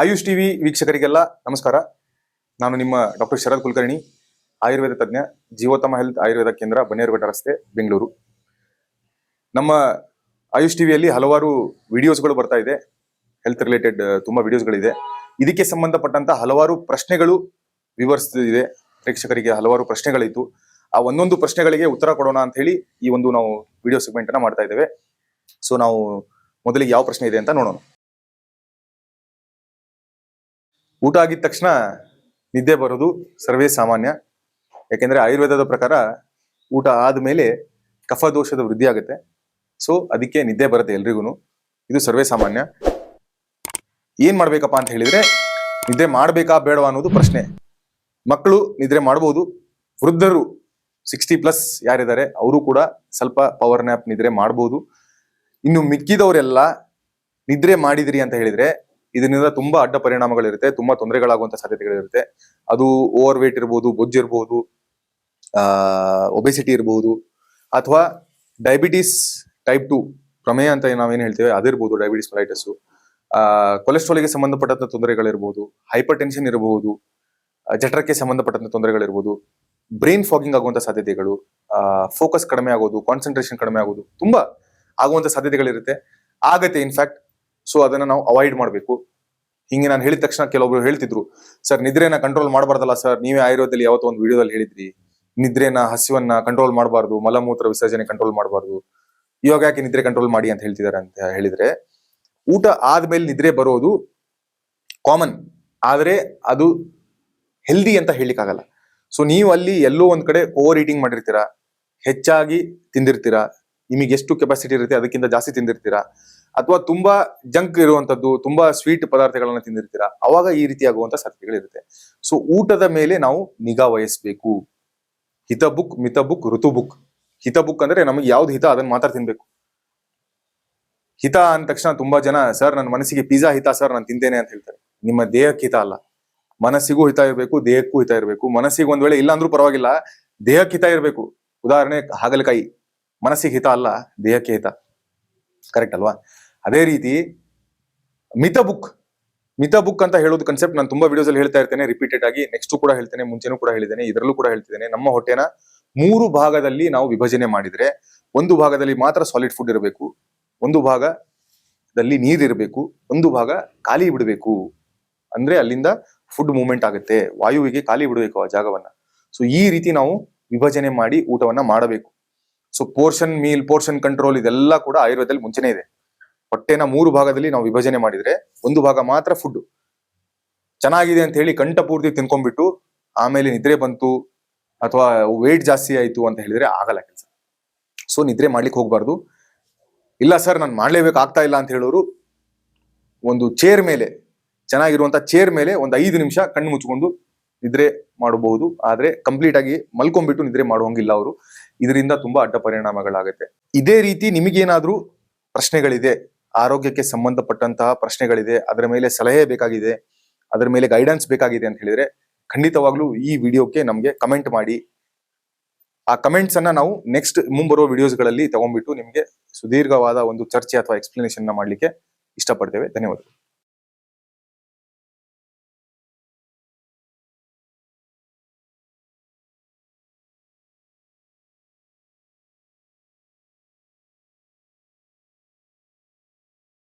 AYUSH TV ವೀಕ್ಷಕರಿಗೆಲ್ಲ ನಮಸ್ಕಾರ. ನಾನು ನಿಮ್ಮ ಡಾಕ್ಟರ್ ಶರದ್ ಕುಲಕರ್ಣಿ, ಆಯುರ್ವೇದ ತಜ್ಞ, ಜೀವೋತ್ತಮ ಹೆಲ್ತ್ ಆಯುರ್ವೇದ ಕೇಂದ್ರ, ಬನ್ನೇರುಘಟ್ಟ ರಸ್ತೆ, ಬೆಂಗಳೂರು. ನಮ್ಮ ಆಯುಷ್ ಟಿವಿಯಲ್ಲಿ ಹಲವಾರು ವಿಡಿಯೋಸ್ಗಳು ಬರ್ತಾ ಇದೆ. ಹೆಲ್ತ್ ರಿಲೇಟೆಡ್ ತುಂಬಾ ವಿಡಿಯೋಸ್ಗಳಿದೆ. ಇದಕ್ಕೆ ಸಂಬಂಧಪಟ್ಟಂತ ಹಲವಾರು ಪ್ರಶ್ನೆಗಳು ವಿವರಿಸ್ತಿದೆ ಪ್ರೇಕ್ಷಕರಿಗೆ ಹಲವಾರು ಪ್ರಶ್ನೆಗಳಿತ್ತು. ಆ ಒಂದೊಂದು ಪ್ರಶ್ನೆಗಳಿಗೆ ಉತ್ತರ ಕೊಡೋಣ ಅಂತ ಹೇಳಿ ಈ ಒಂದು ನಾವು ವಿಡಿಯೋ ಸೆಗ್ಮೆಂಟ್ ಅನ್ನ ಮಾಡ್ತಾ ಇದ್ದೇವೆ. ಸೊ, ನಾವು ಮೊದಲಿಗೆ ಯಾವ ಪ್ರಶ್ನೆ ಇದೆ ಅಂತ ನೋಡೋಣ. ಊಟ ಆಗಿದ ತಕ್ಷಣ ನಿದ್ದೆ ಬರೋದು ಸರ್ವೇ ಸಾಮಾನ್ಯ. ಯಾಕೆಂದ್ರೆ ಆಯುರ್ವೇದದ ಪ್ರಕಾರ ಊಟ ಆದ್ಮೇಲೆ ಕಫ ದೋಷದ ವೃದ್ಧಿ ಆಗುತ್ತೆ. ಸೊ ಅದಕ್ಕೆ ನಿದ್ದೆ ಬರುತ್ತೆ ಎಲ್ರಿಗೂ ಇದು ಸರ್ವೇ ಸಾಮಾನ್ಯ. ಏನ್ ಮಾಡ್ಬೇಕಪ್ಪ ಅಂತ ಹೇಳಿದ್ರೆ ನಿದ್ದೆ ಮಾಡಬೇಕಾ ಬೇಡವಾ ಅನ್ನೋದು ಪ್ರಶ್ನೆ. ಮಕ್ಕಳು ನಿದ್ರೆ ಮಾಡಬಹುದು ವೃದ್ಧರು ಸಿಕ್ಸ್ಟಿ ಪ್ಲಸ್ ಯಾರಿದ್ದಾರೆ, ಅವರು ಕೂಡ ಸ್ವಲ್ಪ ಪವರ್ ನ್ಯಾಪ್ ನಿದ್ರೆ ಮಾಡಬಹುದು ಇನ್ನು ಮಿಕ್ಕಿದವರೆಲ್ಲ ನಿದ್ರೆ ಮಾಡಿದ್ರಿ ಅಂತ ಹೇಳಿದ್ರೆ ಇದರಿಂದ ತುಂಬಾ ಅಡ್ಡ ಪರಿಣಾಮಗಳಿರುತ್ತೆ ತುಂಬಾ ತೊಂದರೆಗಳಾಗುವಂತ ಸಾಧ್ಯತೆಗಳಿರುತ್ತೆ. ಅದು ಓವರ್ ವೇಟ್ ಇರ್ಬೋದು ಬೊಜ್ಜು ಇರ್ಬೋದು ಆ ಒಬೆಸಿಟಿ ಇರಬಹುದು ಅಥವಾ ಡಯಾಬಿಟಿಸ್ ಟೈಪ್ ಟು ಪ್ರಮೇಯ ಅಂತ ನಾವೇನು ಹೇಳ್ತೇವೆ ಅದಿರ್ಬೋದು ಡಯಾಬಿಟಿಸ್ ಮಲೈಟಸ್ ಆ ಕೊಲೆಸ್ಟ್ರಾಲ್ಗೆ ಸಂಬಂಧಪಟ್ಟಂತ ತೊಂದರೆಗಳಿರ್ಬೋದು ಹೈಪರ್ ಟೆನ್ಷನ್ ಇರಬಹುದು ಆ, ಜಠರಕ್ಕೆ ಸಂಬಂಧಪಟ್ಟಂತ ತೊಂದರೆಗಳಿರ್ಬೋದು ಬ್ರೈನ್ ಫಾಗಿಂಗ್ ಆಗುವಂತ ಸಾಧ್ಯತೆಗಳು ಫೋಕಸ್ ಕಡಿಮೆ ಆಗೋದು ಕಾನ್ಸಂಟ್ರೇಷನ್ ಕಡಿಮೆ ಆಗೋದು ತುಂಬಾ ಆಗುವಂತ ಸಾಧ್ಯತೆಗಳಿರುತ್ತೆ. ಆಗತ್ತೆ ಇನ್ಫ್ಯಾಕ್ಟ್ ಸೊ ಅದನ್ನ ನಾವು ಅವಾಯ್ಡ್ ಮಾಡಬೇಕು. ಹಿಂಗೆ ನಾನು ಹೇಳಿದ ತಕ್ಷಣ ಕೆಲವೊಬ್ರು ಹೇಳ್ತಿದ್ರು, ಸರ್, ನಿದ್ರೆನ ಕಂಟ್ರೋಲ್ ಮಾಡಬಾರ್ದಲ್ಲ ಸರ್. ನೀವೇ ಆಯುರ್ವೇದದಲ್ಲಿ ಯಾವತ್ತೋ ಒಂದು ವಿಡಿಯೋದಲ್ಲಿ ಹೇಳಿದ್ರಿ. ನಿದ್ರೆನ, ಹಸಿವನ್ನ ಕಂಟ್ರೋಲ್ ಮಾಡಬಾರ್ದು. ಮಲಮೂತ್ರ ವಿಸರ್ಜನೆ ಕಂಟ್ರೋಲ್ ಮಾಡಬಾರ್ದು. ಇವಾಗ ಯಾಕೆ ನಿದ್ರೆ ಕಂಟ್ರೋಲ್ ಮಾಡಿ ಅಂತ ಹೇಳ್ತಿದ್ದಾರೆ ಅಂತ ಹೇಳಿದ್ರೆ, ಊಟ ಆದ್ಮೇಲೆ ನಿದ್ರೆ ಬರೋದು ಕಾಮನ್ ಆದ್ರೆ ಅದು ಹೆಲ್ದಿ ಅಂತ ಹೇಳಿಕ್ಕಾಗಲ್ಲ ಸೊ ನೀವು ಅಲ್ಲಿ ಎಲ್ಲೋ ಒಂದ್ ಕಡೆ ಓವರ್ ಈಟಿಂಗ್ ಮಾಡಿರ್ತೀರಾ, ಹೆಚ್ಚಾಗಿ ತಿಂದಿರ್ತೀರಾ, ನಿಮಗೆ ಎಷ್ಟು ಕೆಪಾಸಿಟಿ ಇರುತ್ತೆ, ಅದಕ್ಕಿಂತ ಜಾಸ್ತಿ ತಿಂದಿರ್ತೀರಾ ಅಥವಾ ತುಂಬಾ ಜಂಕ್ ಇರುವಂತದ್ದು, ತುಂಬಾ ಸ್ವೀಟ್ ಪದಾರ್ಥಗಳನ್ನ ತಿಂದಿರ್ತೀರಾ? ಅವಾಗ ಈ ರೀತಿ ಆಗುವಂತ ಸಾಧ್ಯತೆಗಳಿರುತ್ತೆ ಸೊ ಊಟದ ಮೇಲೆ ನಾವು ನಿಗಾ ವಹಿಸ್ಬೇಕು. ಹಿತ ಬುಕ್ ಮಿತ ಬುಕ್ ಋತು ಬುಕ್ ಹಿತ ಬುಕ್ ಅಂದ್ರೆ ನಮಗೆ ಯಾವ್ದು ಹಿತ ಅದನ್ನ ಮಾತ್ರ ತಿನ್ಬೇಕು. ಹಿತ ಅಂದ ತಕ್ಷಣ ತುಂಬಾ ಜನ, ಸರ್, ನನ್ನ ಮನಸ್ಸಿಗೆ ಪಿಜ್ಜಾ ಹಿತ, ಸರ್, ನಾನು ತಿಂತೇನೆ ಅಂತ ಹೇಳ್ತಾರೆ. ನಿಮ್ಮ ದೇಹಕ್ಕೆ ಹಿತ ಅಲ್ಲ. ಮನಸ್ಸಿಗೂ ಹಿತ ಇರಬೇಕು, ದೇಹಕ್ಕೂ ಹಿತ ಇರಬೇಕು. ಮನಸ್ಸಿಗೆ ಒಂದ್ ವೇಳೆ ಇಲ್ಲ ಅಂದ್ರೂ ಪರವಾಗಿಲ್ಲ, ದೇಹಕ್ಕೆ ಹಿತ ಇರಬೇಕು. ಉದಾಹರಣೆ, ಹಾಗಲಕಾಯಿ. ಮನಸ್ಸಿಗೆ ಹಿತ ಅಲ್ಲ, ದೇಹಕ್ಕೆ ಹಿತ. ಕರೆಕ್ಟ್ ಅಲ್ವಾ? ಅದೇ ರೀತಿ ಮಿತ ಬುಕ್ ಮಿತ ಬುಕ್ ಅಂತ ಹೇಳೋದು ಕನ್ಸೆಪ್ಟ್ ನಾನು ತುಂಬಾ ವಿಡಿಯೋಸ್ ಅಲ್ಲಿ ಹೇಳ್ತಾ ಇರ್ತೇನೆ ರಿಪೀಟೆಡ್ ಆಗಿ ನೆಕ್ಸ್ಟ್ ಕೂಡ ಹೇಳ್ತೇನೆ, ಮುಂಚೆನೂ ಕೂಡ ಹೇಳಿದ್ದೇನೆ, ಇದರಲ್ಲೂ ಕೂಡ ಹೇಳ್ತಿದ್ದೇನೆ. ನಮ್ಮ ಹೊಟ್ಟೆನ ಮೂರು ಭಾಗದಲ್ಲಿ ನಾವು ವಿಭಜನೆ ಮಾಡಿದ್ರೆ ಒಂದು ಭಾಗದಲ್ಲಿ ಮಾತ್ರ ಸಾಲಿಡ್ ಫುಡ್ ಇರಬೇಕು, ಒಂದು ಭಾಗದಲ್ಲಿ ನೀರಿರಬೇಕು ಒಂದು ಭಾಗ ಖಾಲಿ ಬಿಡಬೇಕು. ಅಂದ್ರೆ ಅಲ್ಲಿಂದ ಫುಡ್ ಮೂವ್ಮೆಂಟ್ ಆಗುತ್ತೆ, ವಾಯುವಿಗೆ ಖಾಲಿ ಬಿಡಬೇಕು ಆ ಜಾಗವನ್ನ. ಸೊ ಈ ರೀತಿ ನಾವು ವಿಭಜನೆ ಮಾಡಿ ಊಟವನ್ನ ಮಾಡಬೇಕು. So portion meal portion control ಇದೆಲ್ಲ ಕೂಡ ಆಯುರ್ವೇದದಲ್ಲಿ ಮುಂಚೆನೇ ಇದೆ. ಹೊಟ್ಟೆನ ಮೂರು ಭಾಗದಲ್ಲಿ ನಾವು ವಿಭಜನೆ ಮಾಡಿದ್ರೆ ಒಂದು ಭಾಗ ಮಾತ್ರ ಫುಡ್ ಚೆನ್ನಾಗಿದೆ ಅಂತ ಹೇಳಿ ಕಂಠಪೂರ್ತಿ ತಿನ್ಕೊಂಡ್ಬಿಟ್ಟು ಆಮೇಲೆ ನಿದ್ರೆ ಬಂತು ಅಥವಾ ವೇಟ್ ಜಾಸ್ತಿ ಆಯ್ತು ಅಂತ ಹೇಳಿದ್ರೆ ಆಗಲ್ಲ ಕೆಲಸ. ಸೊ ನಿದ್ರೆ ಮಾಡ್ಲಿಕ್ಕೆ ಹೋಗ್ಬಾರ್ದು. ಇಲ್ಲ ಸರ್ ನಾನು ಮಾಡ್ಲೇಬೇಕು, ಆಗ್ತಾ ಇಲ್ಲ ಅಂತ ಹೇಳೋರು ಒಂದು ಚೇರ್ ಮೇಲೆ, ಚೆನ್ನಾಗಿರುವಂತ ಚೇರ್ ಮೇಲೆ ಒಂದು ಐದು ನಿಮಿಷ ಕಣ್ಣು ಮುಚ್ಕೊಂಡು ನಿದ್ರೆ ಮಾಡಬಹುದು. ಆದ್ರೆ ಕಂಪ್ಲೀಟ್ ಆಗಿ ಮಲ್ಕೊಂಡ್ಬಿಟ್ಟು ನಿದ್ರೆ ಮಾಡುವಂಗಿಲ್ಲ ಅವರು. ಇದರಿಂದ ತುಂಬಾ ಅಡ್ಡ ಪರಿಣಾಮಗಳಾಗುತ್ತೆ. ಇದೇ ರೀತಿ ನಿಮಗೇನಾದ್ರೂ ಪ್ರಶ್ನೆಗಳಿದೆ, ಆರೋಗ್ಯಕ್ಕೆ ಸಂಬಂಧಪಟ್ಟಂತಹ ಪ್ರಶ್ನೆಗಳಿದೆ, ಅದರ ಮೇಲೆ ಸಲಹೆ ಬೇಕಾಗಿದೆ, ಅದರ ಮೇಲೆ ಗೈಡೆನ್ಸ್ ಬೇಕಾಗಿದೆ ಅಂತ ಹೇಳಿದ್ರೆ ಖಂಡಿತವಾಗ್ಲೂ ಈ ವಿಡಿಯೋಕ್ಕೆ ನಮಗೆ ಕಮೆಂಟ್ ಮಾಡಿ. ಆ ಕಮೆಂಟ್ಸ್ ಅನ್ನ ನಾವು ನೆಕ್ಸ್ಟ್ ಮುಂಬರುವ ವಿಡಿಯೋಸ್ಗಳಲ್ಲಿ ತಗೊಂಡ್ಬಿಟ್ಟು ನಿಮಗೆ ಸುದೀರ್ಘವಾದ ಒಂದು ಚರ್ಚೆ ಅಥವಾ ಎಕ್ಸ್ಪ್ಲನೇಷನ್ ಮಾಡ್ಲಿಕ್ಕೆ ಇಷ್ಟಪಡ್ತೇವೆ. ಧನ್ಯವಾದಗಳು.